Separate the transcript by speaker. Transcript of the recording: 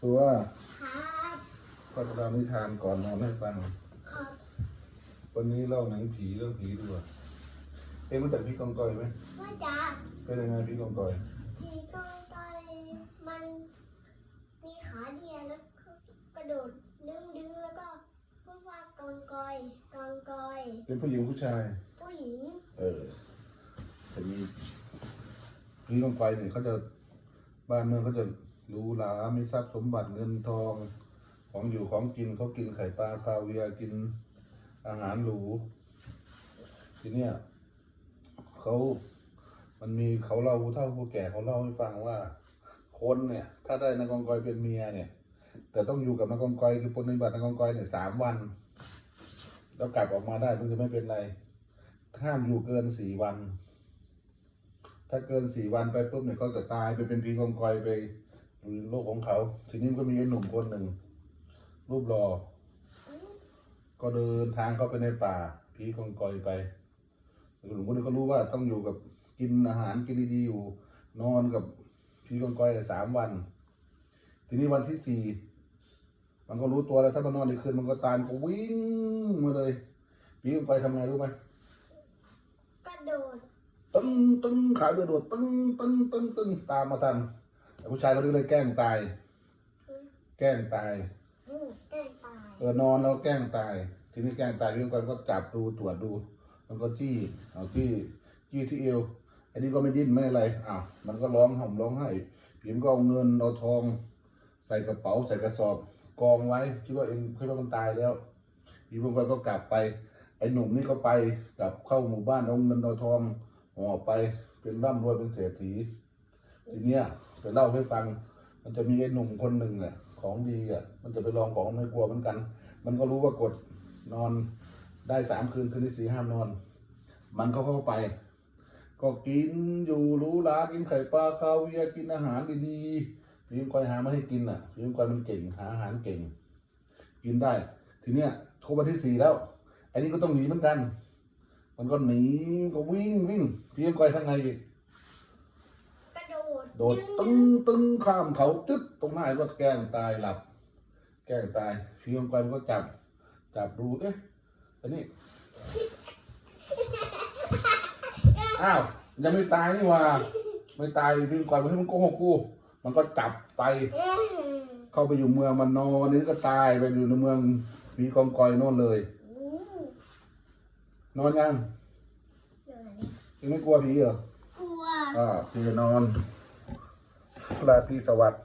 Speaker 1: สัว
Speaker 2: ครับ
Speaker 1: ก็จะเล่านิทานก่อนนอนให้ฟัง
Speaker 2: ครับ
Speaker 1: วันนี้เล่าหนังผีเรื่องผีดีกว่าเอ็งรู้จักพี่กองกอยไหม
Speaker 2: ว่าจะ
Speaker 1: เป็นยังไงพี่กองกอย
Speaker 2: ผีกองกอยมันมีขาเดียวแล้วก็กระโดดดึงดึงแล้วก็พูดว่ากองกอยกองกอย
Speaker 1: เป็นผู้หญิงผู้ชาย
Speaker 2: ผู้หญิง
Speaker 1: เออจะมีพี่กองกอยเนี่ยเขาจะบ้านเมืองเขาจะ หรูหรามีทรัพย์สมบัติเงินทอง ของอยู่ของกินเขากินไข่ปลาคาเวียกินอาหารหรูทีเนี้ยเขามันมีเขาเล่าผู้เฒ่าผู้แก่เขาเล่าให้ฟังว่าคนเนี่ย ถ้าได้นางกองกอยเป็นเมียเนี่ย แต่ต้องอยู่กับนางกองกอยคือปฏิบัตินางกองกอยเนี่ยสามวัน แล้วกลับออกมาได้มันจะไม่เป็นไรห้ามอยู่เกินสี่วัน ถ้าเกินสี่วันไปปุ๊บเนี่ยเขาจะตายไปเป็นผีกองกอยไป ลกของเขา ทีนี้มันก็มีไอ้หนุ่มคนหนึ่ง รูปหล่อก็เดินทางเข้าไปในป่าผีกองกอยไปหนุ่มคนนี้ก็รู้ว่าต้องอยู่กับกินอาหารกินดีๆอยู่ นอนกับผีกองกอยสามวัน ทีนี้วันที่สี่มันก็รู้ตัวแล้วถ้ามันนอนอีกคืนมันก็ตายมันก็วิ่งมาเลยผีกองกอยทำไงรู้ไหม
Speaker 2: กระโดด
Speaker 1: ตึ้งตึ้งขายไปโดดตึ้งตึ้งตึ้งตึ้งตามมาทันแต่ ผู้ชายคนนี้เลยแกล้งตาย แกล้งตาย
Speaker 2: อืมแกล้งตาย
Speaker 1: เออนอนแล้วแกล้งตาย ทีนี้แกล้งตายพี่กอนก็จับดูตรวจดู มันก็จี้เอาจี้จี้ที่เอวอันนี้ก็ไม่ดิ้นไม่อะไรอ้าวมันก็ร้องห่มร้องไห้ผีมนก็เอาเงินเอาทอง ใส่กระเป๋าใส่กระสอบ กองไว้คิดว่าเองคิดว่ามันตายแล้วผีมนก็กลับไป ไอ้หนุ่มนี่ก็ไปกลับเข้าหมู่บ้านเอาเงินเอาทองห่อไปเป็นร่ำรวยเป็นเศรษฐี ทีเนี้ยจะเล่าให้ฟัง มันจะมีไอ้หนุ่มคนหนึ่งอะของดีอะมันจะไปลองของไม่กลัวเหมือนกัน มันก็รู้ว่ากดนอนได้สามคืนคืนที่สี่ห้ามนอน มันก็เข้าไป ก็กินอยู่รู้ลากินไข่ปลาคาเวียร์กินอาหารดีๆพี่คอยหามาให้กินอะพี่คอยมันเก่งหาอาหารเก่ง กินได้ ทีเนี้ยโทรวันที่สี่แล้วไอ้นี่ก็ต้องหนีเหมือนกัน มันก็หนีก็วิ่งวิ่งพี่คอยทำไงอีก
Speaker 2: โดด
Speaker 1: โดดตึ้งตึ้งข้ามเขาจึ๊ดตรงหน้าก็แกล้งตายหลับ แกล้งตายพี่องค์กรมันก็จับ จับดูเอ๊ะอันนี้อ้าวยังไม่ตายนี่หว่า ไม่ตายพี่องค์กรมันให้มันโกหกกู มันก็จับไป
Speaker 2: อืม
Speaker 1: เข้าไปอยู่เมืองมันนอนนี่ก็ตายไปอยู่ในเมืองผีกองกอยโน่นเลย
Speaker 2: อู้
Speaker 1: นอนยัง
Speaker 2: เหนื่อย
Speaker 1: ยังไม่กลัวผีเหรอ
Speaker 2: กลัว
Speaker 1: อ่าพี่จะนอน ราตรีสวัสดิ์